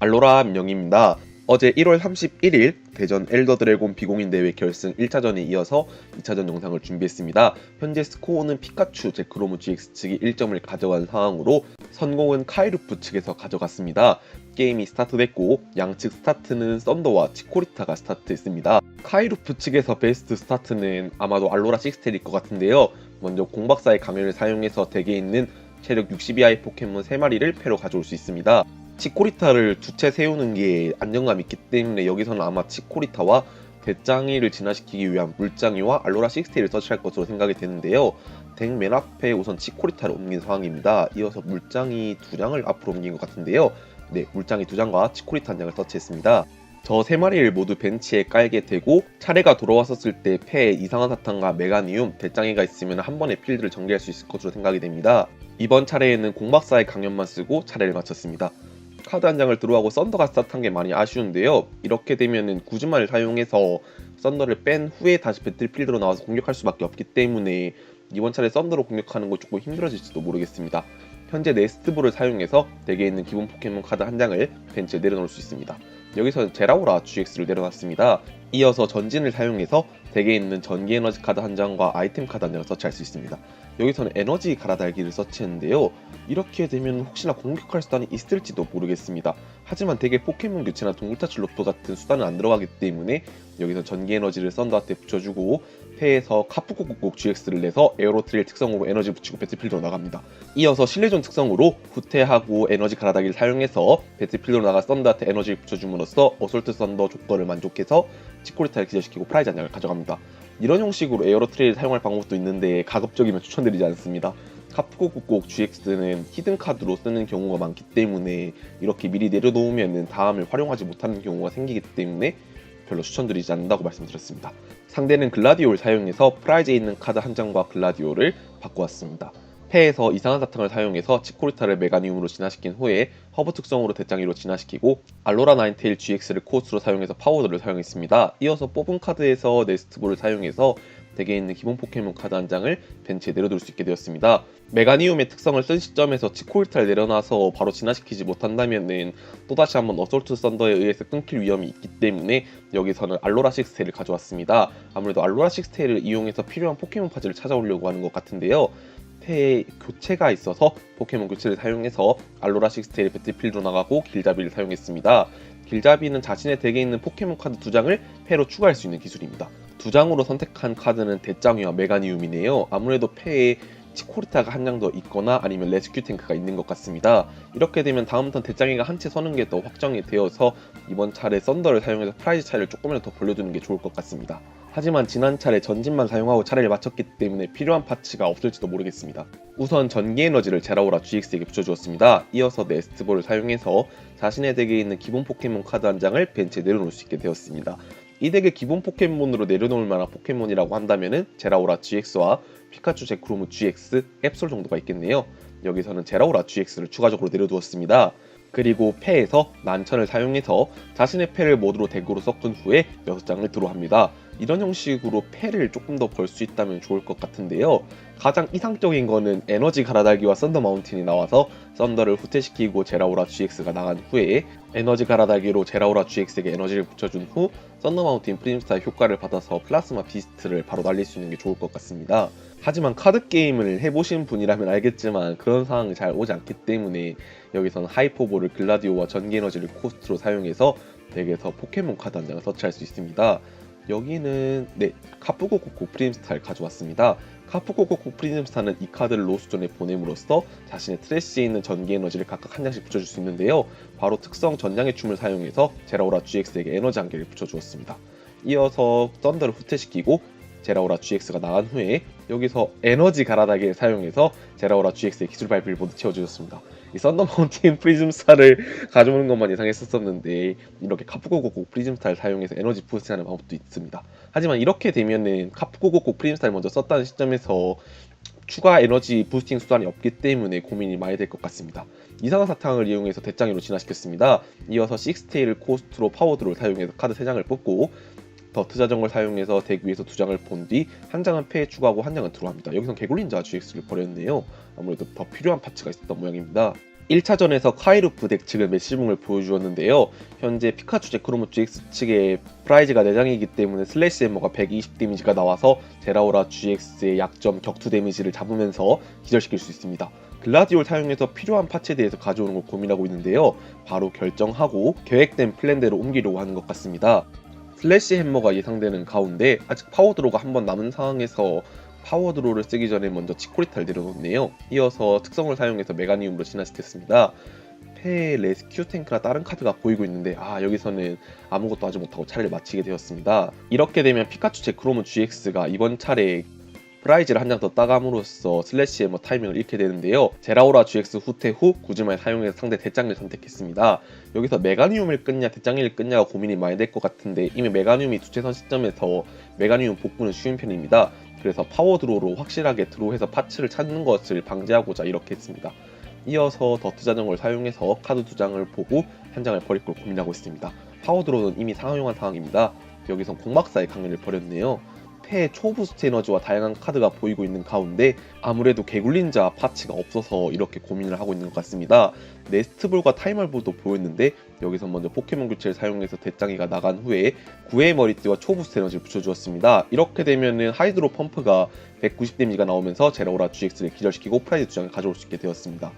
알로라 명입니다. 어제 1월 31일 대전 엘더 드래곤 비공인 대회 결승 1차전에 이어서 2차전 영상을 준비했습니다. 현재 스코어는 피카츄 제크로무 GX 측이 1점을 가져간 상황으로 선공은 카이루프 측에서 가져갔습니다. 게임이 스타트됐고 양측 스타트는 썬더와 치코리타가 스타트했습니다. 카이루프 측에서 베스트 스타트는 아마도 알로라 6텔일 것 같은데요. 먼저 공박사의 가면을 사용해서 덱에 있는 체력 62i 포켓몬 3마리를 패로 가져올 수 있습니다. 치코리타를 두 채 세우는 게 안정감 있기 때문에 여기서는 아마 치코리타와 대장이를 진화시키기 위한 물장이와 알로라 6스테이를 서치할 것으로 생각이 되는데요. 덱맨 앞에 우선 치코리타를 옮긴 상황입니다. 이어서 물장이 두 장을 앞으로 옮긴 것 같은데요. 네, 물장이 두 장과 치코리타 한 장을 서치했습니다. 저 세 마리를 모두 벤치에 깔게 되고 차례가 돌아왔었을 때 폐에 이상한 사탕과 메가니움, 대장이가 있으면 한 번에 필드를 정리할 수 있을 것으로 생각이 됩니다. 이번 차례에는 공박사의 강연만 쓰고 차례를 마쳤습니다. 카드 한 장을 들어가고 썬더가 스타트한 게 많이 아쉬운데요. 이렇게 되면은 구즈마를 사용해서 썬더를 뺀 후에 다시 배틀필드로 나와서 공격할 수밖에 없기 때문에 이번 차례 썬더로 공격하는 거 조금 힘들어질지도 모르겠습니다. 현재 네스트볼을 사용해서 덱에 있는 기본 포켓몬 카드 한 장을 벤치에 내려놓을 수 있습니다. 여기서 제라오라 GX를 내려놨습니다. 이어서 전진을 사용해서 덱에 있는 전기 에너지 카드 한 장과 아이템 카드 한 장을 서치할 수 있습니다. 여기서는 에너지 갈아달기를 서치했는데요. 이렇게 되면 혹시나 공격할 수단이 있을지도 모르겠습니다. 하지만 덱에 포켓몬 교체나 동물타출 로프 같은 수단은 안 들어가기 때문에 여기서 전기 에너지를 썬더한테 붙여주고 패에서 카프코국국 GX를 내서 에어로트릴 특성으로 에너지 붙이고 배틀필드로 나갑니다. 이어서 실내존 특성으로 후퇴하고 에너지 갈아다기를 사용해서 배틀필드로 나가 썬더한테 에너지를 붙여줌으로써 어솔트 썬더 조건을 만족해서 치코리타를 기절시키고 프라이즈 한 장을 가져갑니다. 이런 형식으로 에어로트레이를 사용할 방법도 있는데 가급적이면 추천드리지 않습니다. 카프코국곡 GX는 히든 카드로 쓰는 경우가 많기 때문에 이렇게 미리 내려놓으면 다음을 활용하지 못하는 경우가 생기기 때문에 별로 추천드리지 않는다고 말씀드렸습니다. 상대는 글라디오를 사용해서 프라이즈에 있는 카드 한 장과 글라디오를 바꿔왔습니다. 패에서 이상한 사탕을 사용해서 치코리타를 메가니움으로 진화시킨 후에 허브 특성으로 대장이로 진화시키고 알로라 나인테일 GX를 코스로 사용해서 파워드를 사용했습니다. 이어서 뽑은 카드에서 네스트볼을 사용해서 덱에 있는 기본 포켓몬 카드 한 장을 벤치에 내려둘 수 있게 되었습니다. 메가니움의 특성을 쓴 시점에서 치코리타를 내려놔서 바로 진화시키지 못한다면은 또다시 한번 어솔트 썬더에 의해서 끊길 위험이 있기 때문에 여기서는 알로라 식스테를 가져왔습니다. 아무래도 알로라 식스테를 이용해서 필요한 포켓몬 파츠를 찾아오려고 하는 것 같은데요. 패에 교체가 있어서 포켓몬 교체를 사용해서 알로라 식스테일 배틀필드로 나가고 길잡이를 사용했습니다. 길잡이는 자신의 덱에 있는 포켓몬 카드 두 장을 패로 추가할 수 있는 기술입니다. 두 장으로 선택한 카드는 대장이와 메가니움이네요. 아무래도 패에 치코리타가 한 장 더 있거나 아니면 레스큐 탱크가 있는 것 같습니다. 이렇게 되면 다음 턴 대장이가 한 채 서는 게 더 확정이 되어서 이번 차례 썬더를 사용해서 프라이즈 차이를 조금이라도 더 벌려두는 게 좋을 것 같습니다. 하지만 지난 차례 전진만 사용하고 차례를 마쳤기 때문에 필요한 파츠가 없을지도 모르겠습니다. 우선 전기 에너지를 제라오라 GX에게 붙여주었습니다. 이어서 네스트볼을 사용해서 자신의 덱에 있는 기본 포켓몬 카드 한 장을 벤치에 내려놓을 수 있게 되었습니다. 이 덱의 기본 포켓몬으로 내려놓을 만한 포켓몬이라고 한다면은 제라오라 GX와 피카츄 제크로무 GX, 앱솔 정도가 있겠네요. 여기서는 제라오라 GX를 추가적으로 내려두었습니다. 그리고 패에서 난천을 사용해서 자신의 패를 모드로 덱으로 섞은 후에 6장을 드로합니다. 이런 형식으로 패를 조금 더 벌 수 있다면 좋을 것 같은데요. 가장 이상적인 거는 에너지 갈아달기와 썬더 마운틴이 나와서 썬더를 후퇴시키고 제라오라 GX가 나간 후에 에너지 갈아달기로 제라오라 GX에게 에너지를 붙여준 후 썬더 마운틴 프림스타의 효과를 받아서 플라스마 비스트를 바로 날릴 수 있는 게 좋을 것 같습니다. 하지만 카드 게임을 해보신 분이라면 알겠지만 그런 상황이 잘 오지 않기 때문에 여기서는 하이퍼볼을 글라디오와 전기 에너지를 코스트로 사용해서 덱에서 포켓몬 카드 한 장을 서치할 수 있습니다. 여기는 네 카프고코코 프림스타를 가져왔습니다. 카프고코코 프림스타는 이 카드를 로스존에 보냄으로써 자신의 트래시에 있는 전기 에너지를 각각 한 장씩 붙여줄 수 있는데요. 바로 특성 전장의 춤을 사용해서 제라오라 GX에게 에너지 한 개를 붙여주었습니다. 이어서 썬더를 후퇴시키고 제라오라 GX가 나간 후에 여기서 에너지 갈아다기를 사용해서 제라오라 GX의 기술 발표를 모두 채워주셨습니다. 이 썬더 마운틴 프리즘스타를 가져오는 것만 예상했었었는데 이렇게 카프고고고 프리즘스타를 사용해서 에너지 부스트하는 방법도 있습니다. 하지만 이렇게 되면은 카프고고고 프리즘스타를 먼저 썼다는 시점에서 추가 에너지 부스팅 수단이 없기 때문에 고민이 많이 될 것 같습니다. 이상한 사탕을 이용해서 대장이로 진화시켰습니다. 이어서 식스테일 코스트로 파워드를 사용해서 카드 3장을 뽑고 더트 자전거를 사용해서 덱 위에서 두 장을 본 뒤 한 장은 패에 추가하고 한 장은 들어갑니다. 여기서 개굴린자 GX를 버렸네요. 아무래도 더 필요한 파츠가 있었던 모양입니다. 1차전에서 카이루프 덱 측의 메시붕을 보여주었는데요. 현재 피카츄 제크로무 GX 측의 프라이즈가 4장이기 때문에 슬래시 엠머가 120 데미지가 나와서 제라오라 GX의 약점 격투 데미지를 잡으면서 기절시킬 수 있습니다. 글라디올 사용해서 필요한 파츠에 대해서 가져오는 걸 고민하고 있는데요. 바로 결정하고 계획된 플랜대로 옮기려고 하는 것 같습니다. 슬래시 햄머가 예상되는 가운데 아직 파워드로가 한 번 남은 상황에서 파워드로를 쓰기 전에 먼저 치코리타를 내려놓네요. 이어서 특성을 사용해서 메가니움으로 진화시켰습니다. 페 레스큐 탱크나 다른 카드가 보이고 있는데 아 여기서는 아무것도 하지 못하고 차례를 마치게 되었습니다. 이렇게 되면 피카츄 제크로무 GX가 이번 차례 프라이즈를 한 장 더 따감으로써 슬래시 뭐 타이밍을 잃게 되는데요. 제라오라 GX 후퇴 후 구즈말 사용해서 상대 대장을 선택했습니다. 여기서 메가니움을 끊냐 대장을 끊냐가 고민이 많이 될 것 같은데 이미 메가니움이 두채선 시점에서 메가니움 복구는 쉬운 편입니다. 그래서 파워 드로우로 확실하게 드로우해서 파츠를 찾는 것을 방지하고자 이렇게 했습니다. 이어서 더트 자전거를 사용해서 카드 두 장을 보고 한 장을 버릴 걸 고민하고 있습니다. 파워 드로우는 이미 사용한 상황입니다. 여기선 공막사의 강연을 벌였네요. 폐 초부스트 에너지와 다양한 카드가 보이고 있는 가운데 아무래도 개굴린자 파츠가 없어서 이렇게 고민을 하고 있는 것 같습니다. 네스트볼과 타이멀볼도 보였는데 여기서 먼저 포켓몬 교체를 사용해서 대장이가 나간 후에 구의 머리띠와 초부스트 에너지를 붙여주었습니다. 이렇게 되면은 하이드로 펌프가 190 데미지가 나오면서 제라오라 GX를 기절시키고 프라이드 두 장을 가져올 수 있게 되었습니다.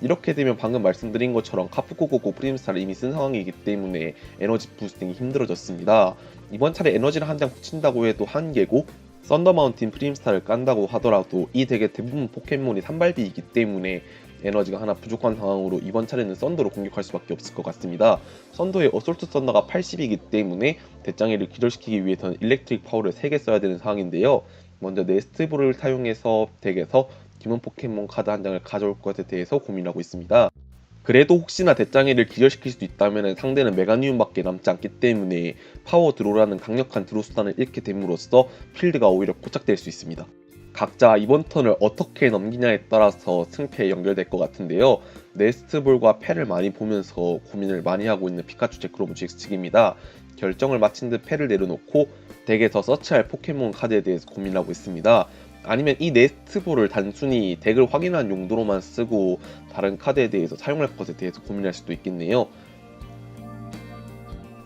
이렇게 되면 방금 말씀드린 것처럼 카프코코코 프리임스타를 이미 쓴 상황이기 때문에 에너지 부스팅이 힘들어졌습니다. 이번 차례 에너지를 한 장 붙인다고 해도 한계고 썬더마운틴 프리임스타를 깐다고 하더라도 이 덱의 대부분 포켓몬이 산발비이기 때문에 에너지가 하나 부족한 상황으로 이번 차례는 썬더로 공격할 수밖에 없을 것 같습니다. 썬더의 어솔트 썬더가 80이기 때문에 대장애를 기절시키기 위해서는 일렉트릭 파워를 3개 써야 되는 상황인데요. 먼저 네스트볼을 사용해서 덱에서 기본 포켓몬 카드 한 장을 가져올 것에 대해서 고민하고 있습니다. 그래도 혹시나 대장애를 기절시킬 수도 있다면 상대는 메가니움밖에 남지 않기 때문에 파워 드로라는 강력한 드로 수단을 잃게 됨으로써 필드가 오히려 고착될 수 있습니다. 각자 이번 턴을 어떻게 넘기냐에 따라서 승패에 연결될 것 같은데요. 네스트볼과 패를 많이 보면서 고민을 많이 하고 있는 피카츄 제크로브 GX 측입니다. 결정을 마친 듯 패를 내려놓고 덱에서 서치할 포켓몬 카드에 대해서 고민하고 있습니다. 아니면 이 네스트볼을 단순히 덱을 확인한 용도로만 쓰고 다른 카드에 대해서 사용할 것에 대해서 고민할 수도 있겠네요.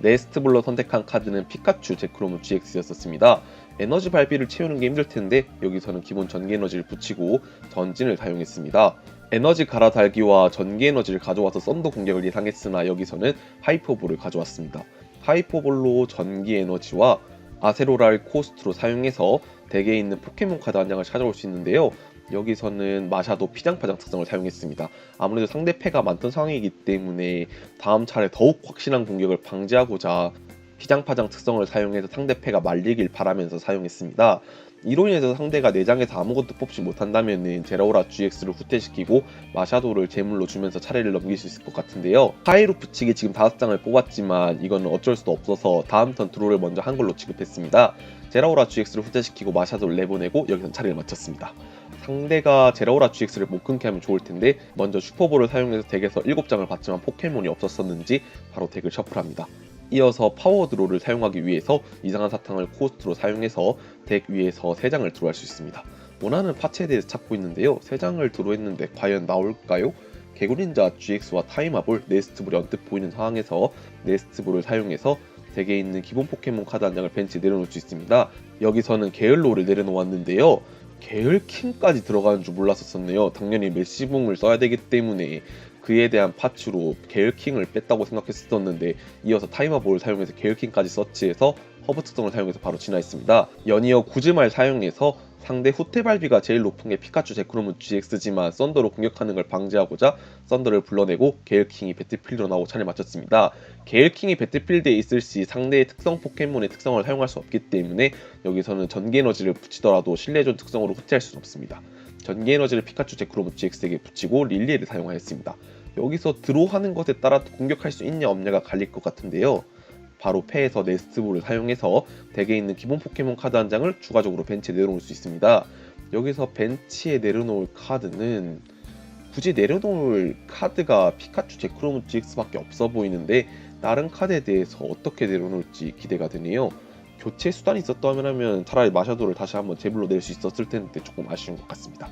네스트볼로 선택한 카드는 피카츄 제크로무 GX였었습니다. 에너지 발비를 채우는 게 힘들 텐데 여기서는 기본 전기 에너지를 붙이고 전진을 사용했습니다. 에너지 갈아달기와 전기 에너지를 가져와서 썬더 공격을 예상했으나 여기서는 하이퍼볼을 가져왔습니다. 하이퍼볼로 전기 에너지와 아세로랄 코스트로 사용해서 덱에 있는 포켓몬 카드 한 장을 찾아올 수 있는데요. 여기서는 마샤도 피장파장 특성을 사용했습니다. 아무래도 상대 패가 많던 상황이기 때문에 다음 차례 더욱 확실한 공격을 방지하고자 피장파장 특성을 사용해서 상대 패가 말리길 바라면서 사용했습니다. 이로 인해서 상대가 내장에서 아무것도 뽑지 못한다면 제라오라 GX를 후퇴시키고 마샤도를 제물로 주면서 차례를 넘길 수 있을 것 같은데요. 하이루프 측이 지금 5장을 뽑았지만 이건 어쩔 수도 없어서 다음 턴 드로를 먼저 한 걸로 취급했습니다. 제라오라 GX를 후퇴시키고 마샤도를 내보내고 여기서 차례를 마쳤습니다. 상대가 제라오라 GX를 못 끊게 하면 좋을 텐데 먼저 슈퍼볼을 사용해서 덱에서 7장을 받지만 포켓몬이 없었었는지 바로 덱을 셔플합니다. 이어서 파워 드로를 사용하기 위해서 이상한 사탕을 코스트로 사용해서 덱 위에서 3장을 드로할 수 있습니다. 원하는 파츠에 대해서 찾고 있는데요. 3장을 드로했는데 과연 나올까요? 개구린자 GX와 타이마볼, 네스트볼이 언뜻 보이는 상황에서 네스트볼을 사용해서 덱에 있는 기본 포켓몬 카드 한 장을 벤치에 내려놓을 수 있습니다. 여기서는 게을로를 내려놓았는데요. 게을킹까지 들어가는 줄 몰랐었네요. 당연히 메시붕을 써야 되기 때문에 그에 대한 파츠로 게을킹을 뺐다고 생각했었는데 이어서 타이머볼을 사용해서 게을킹까지 서치해서 허브 특성을 사용해서 바로 진화했습니다. 연이어 구즈말 사용해서 상대 후퇴발비가 제일 높은 게 피카츄 제크로무 GX지만 썬더로 공격하는 걸 방지하고자 썬더를 불러내고 게일킹이 배틀필드로 나오고 차례 마쳤습니다. 게일킹이 배틀필드에 있을 시 상대의 특성 포켓몬의 특성을 사용할 수 없기 때문에 여기서는 전기 에너지를 붙이더라도 신뢰존 특성으로 후퇴할 수는 없습니다. 전기 에너지를 피카츄 제크로무 GX에게 붙이고 릴리에를 사용하였습니다. 여기서 드로우하는 것에 따라 공격할 수 있냐 없냐가 갈릴 것 같은데요. 바로 패에서 네스트볼을 사용해서 덱에 있는 기본 포켓몬 카드 한 장을 추가적으로 벤치에 내려놓을 수 있습니다. 여기서 벤치에 내려놓을 카드는 굳이 내려놓을 카드가 피카츄 제크로무 GX밖에 없어 보이는데 다른 카드에 대해서 어떻게 내려놓을지 기대가 되네요. 교체 수단이 있었다면 하면 차라리 마샤도를 다시 한번 제물로 낼 수 있었을 텐데 조금 아쉬운 것 같습니다.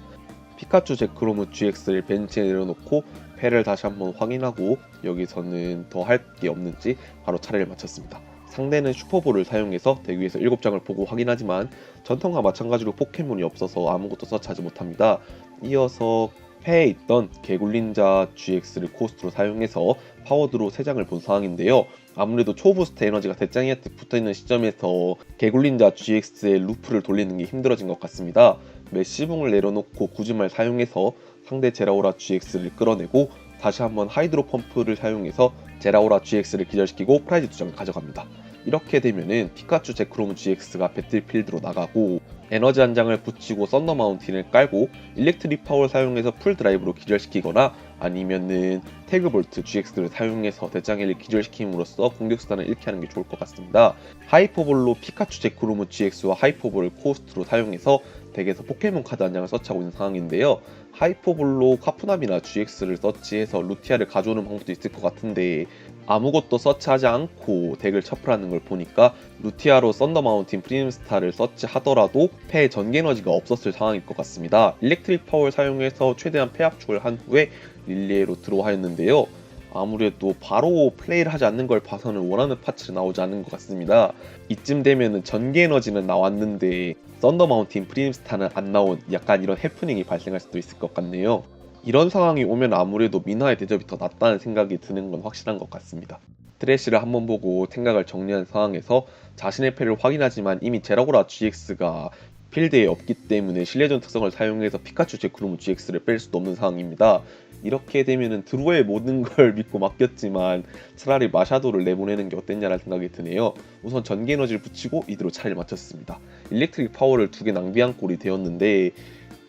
피카츄 제크로무 GX를 벤치에 내려놓고 패를 다시 한번 확인하고 여기서는 더 할 게 없는지 바로 차례를 마쳤습니다. 상대는 슈퍼볼을 사용해서 덱 위에서 7장을 보고 확인하지만 전통과 마찬가지로 포켓몬이 없어서 아무것도 서치하지 못합니다. 이어서 패에 있던 개굴린자 GX를 코스트로 사용해서 파워드로 3장을 본 상황인데요. 아무래도 초부스트 에너지가 대장이한테 붙어있는 시점에서 개굴린자 GX의 루프를 돌리는 게 힘들어진 것 같습니다. 메시붕을 내려놓고 구즈말 사용해서 상대 제라오라 GX를 끌어내고 다시 한번 하이드로 펌프를 사용해서 제라오라 GX를 기절시키고 프라이즈 두 장을 가져갑니다. 이렇게 되면은 피카츄 제크로무 GX가 배틀필드로 나가고 에너지 한 장을 붙이고 썬더 마운틴을 깔고 일렉트릭 파워를 사용해서 풀 드라이브로 기절시키거나 아니면은 태그볼트 GX를 사용해서 대장애를 기절시킴으로써 공격 수단을 잃게 하는 게 좋을 것 같습니다. 하이퍼볼로 피카츄 제크로무 GX와 하이퍼볼을 코스트로 사용해서 덱에서 포켓몬 카드 한 장을 서치하고 있는 상황인데요. 하이퍼볼로 카푸나미나 GX를 서치해서 루티아를 가져오는 방법도 있을 것 같은데 아무것도 서치하지 않고 덱을 셔플하는 걸 보니까 루티아로 썬더 마운틴 프리즘스타를 서치하더라도 패에 전기 에너지가 없었을 상황일 것 같습니다. 일렉트릭 파워를 사용해서 최대한 패 압축을 한 후에 릴리에로 들어와였는 데요. 아무래도 바로 플레이를 하지 않는 걸 봐서는 원하는 파츠를 나오지 않은 것 같습니다. 이쯤 되면은 전기 에너지는 나왔는데 썬더 마운틴 프리즘스타는 안 나온 약간 이런 해프닝이 발생할 수도 있을 것 같네요. 이런 상황이 오면 아무래도 민화의 대접이 더 낫다는 생각이 드는 건 확실한 것 같습니다. 트래쉬를 한번 보고 생각을 정리한 상황에서 자신의 패를 확인하지만 이미 제라고라 GX가 필드에 없기 때문에 실내전 특성을 사용해서 피카츄 제크로무 GX를 뺄 수도 없는 상황입니다. 이렇게 되면은 드로의 모든 걸 믿고 맡겼지만 차라리 마샤도를 내보내는 게 어땠냐라는 생각이 드네요. 우선 전기 에너지를 붙이고 이대로 차례를 마쳤습니다. 일렉트릭 파워를 두 개 낭비한 꼴이 되었는데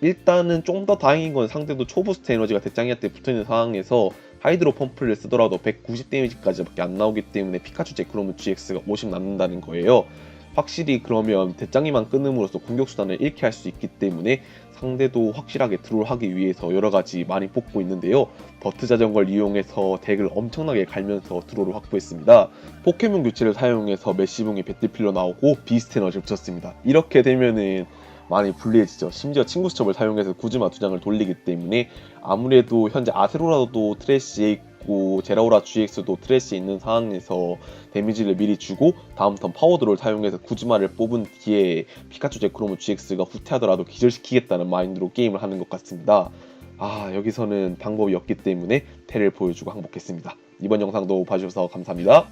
일단은 좀 더 다행인 건 상대도 초부스트 에너지가 대장이한테 붙어있는 상황에서 하이드로 펌프를 쓰더라도 190 데미지까지밖에 안 나오기 때문에 피카츄 제크로무 GX가 50 남는다는 거예요. 확실히 그러면 대장이만 끊음으로써 공격 수단을 잃게 할 수 있기 때문에 상대도 확실하게 드롤 하기 위해서 여러 가지 많이 뽑고 있는데요. 버트 자전거를 이용해서 덱을 엄청나게 갈면서 드롤을 확보했습니다. 포켓몬 교체를 사용해서 메시붕이 배틀필러 나오고 비스트 에너지를 붙였습니다. 이렇게 되면은 많이 불리해지죠. 심지어 친구 수첩을 사용해서 구즈마 두 장을 돌리기 때문에 아무래도 현재 아세로라도 트래시에 있고 제라오라 GX도 트래시에 있는 상황에서 데미지를 미리 주고 다음 턴 파워드를 사용해서 구즈마를 뽑은 뒤에 피카츄 제크로무 GX가 후퇴하더라도 기절시키겠다는 마인드로 게임을 하는 것 같습니다. 아 여기서는 방법이 없기 때문에 패를 보여주고 항복했습니다. 이번 영상도 봐주셔서 감사합니다.